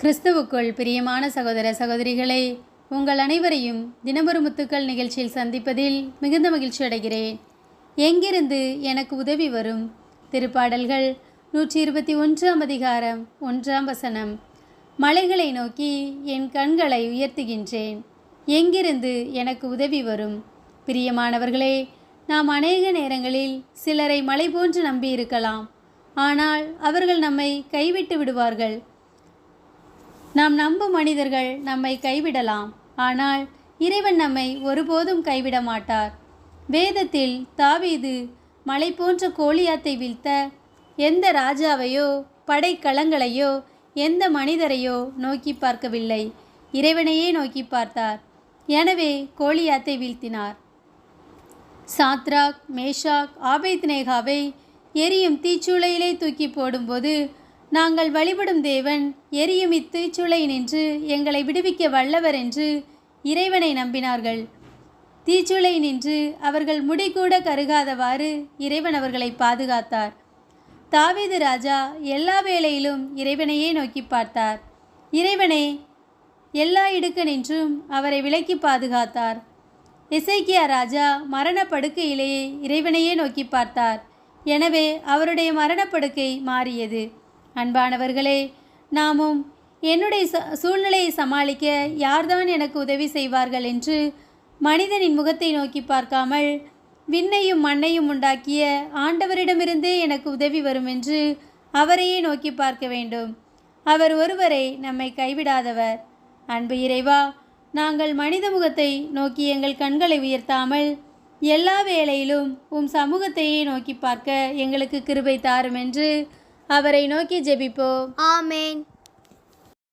கிறிஸ்துவுக்குள் பிரியமான சகோதர சகோதரிகளை உங்கள் அனைவரையும் தினமொரு முத்துக்கள் நிகழ்ச்சியில் சந்திப்பதில் மிகுந்த மகிழ்ச்சி அடைகிறேன். எங்கிருந்து எனக்கு உதவி வரும்? திருப்பாடல்கள் நூற்றி இருபத்தி ஒன்றாம் அதிகாரம் ஒன்றாம் வசனம். மலைகளை நோக்கி என் கண்களை உயர்த்துகின்றேன். எங்கிருந்து எனக்கு உதவி வரும்? பிரியமானவர்களே நாம் அநேக நேரங்களில் சிலரை மலை போன்று நம்பியிருக்கலாம். ஆனால் அவர்கள் நம்மை கைவிட்டு விடுவார்கள். நாம் நம்பும் மனிதர்கள் நம்மை கைவிடலாம். ஆனால் இறைவன் நம்மை ஒருபோதும் கைவிட மாட்டார். வேதத்தில் தாவீது மலை போன்ற கோலியாத்தை வீழ்த்த எந்த ராஜாவையோ படைக்கலங்களையோ எந்த மனிதரையோ நோக்கி பார்க்கவில்லை. இறைவனையே நோக்கி பார்த்தார். எனவே கோலியாத்தை வீழ்த்தினார். சாத்ராக் மேஷாக் ஆபேத்னேகாவை எரியும் தீச்சூளையிலே தூக்கி போடும்போது நாங்கள் வழிபடும் தேவன் எரியும் இத்தீச்சுளை நின்று எங்களை விடுவிக்க வல்லவர் என்று இறைவனை நம்பினார்கள். தீச்சுளை நின்று அவர்கள் முடிகூட கருகாதவாறு இறைவன் அவர்களை பாதுகாத்தார். தாவீது ராஜா எல்லா வேளையிலும் இறைவனையே நோக்கி பார்த்தார். இறைவனே எல்லா இடுக்கு நின்றும் அவரை விலக்கி பாதுகாத்தார். இசைக்கியா ராஜா மரணப்படுக்கையிலேயே இறைவனையே நோக்கி பார்த்தார். எனவே அவருடைய மரணப்படுக்கை மாறியது. அன்பானவர்களே நாமும் என்னுடைய ச சூழ்நிலையை சமாளிக்க யார்தான் எனக்கு உதவி செய்வார்கள் என்று மனிதனின் முகத்தை நோக்கி பார்க்காமல் விண்ணையும் மண்ணையும் உண்டாக்கிய ஆண்டவரிடமிருந்தே எனக்கு உதவி வரும் என்று அவரையே நோக்கி பார்க்க வேண்டும். அவர் ஒருவரை நம்மை கைவிடாதவர். அன்பு இறைவா நாங்கள் மனித முகத்தை நோக்கி எங்கள் கண்களை உயர்த்தாமல் எல்லா வேளையிலும் உம் சமூகத்தையே நோக்கி பார்க்க எங்களுக்கு கிருபை தாரும் என்று அவரை நோக்கி ஜெபிப்போம். ஆமேன்.